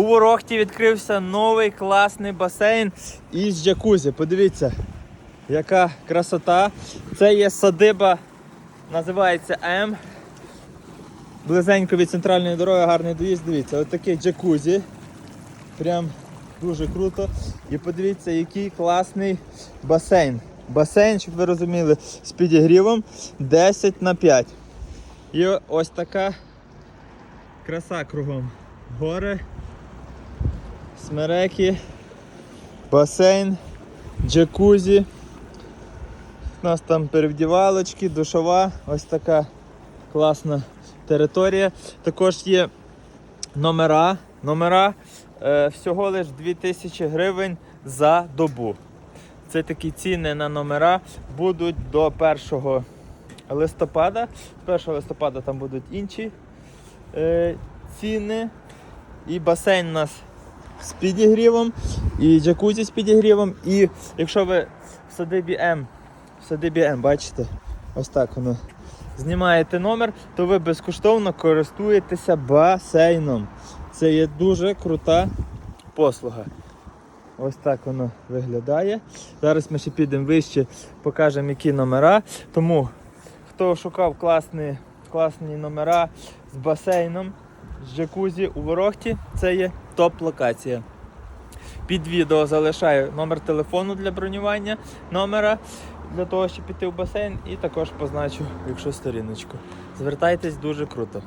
У Ворохті відкрився новий класний басейн із джакузі. Подивіться, яка красота. Це є садиба, називається М. Близенько від центральної дороги, гарний доїзд. Дивіться, от таке джакузі. Прям дуже круто. І подивіться, який класний басейн. Басейн, щоб ви розуміли, з підігрівом 10 на 5. І ось така краса кругом. Гори, смереки, басейн, джакузі. У нас там перевдівалочки, душова, ось така класна територія. Також є номера. Номера е, всього лиш 2000 гривень за добу. Це такі ціни на номера будуть до 1 листопада. З 1 листопада там будуть інші е, ціни. І басейн у нас з підігрівом, і джакузі з підігрівом. І якщо ви в садибі М, в садибі М, бачите, ось так воно. Знімаєте номер, то ви безкоштовно користуєтеся басейном. Це є дуже крута послуга. Ось так воно виглядає. Зараз ми ще підемо вище, покажемо, які номера. Тому хто шукав класні, класні номера з басейном, з джакузі у Ворохті, це є топ-локація. Під відео залишаю номер телефону для бронювання, номера для того, щоб піти в басейн, і також позначу, якщо сторіночку. Звертайтесь дуже круто.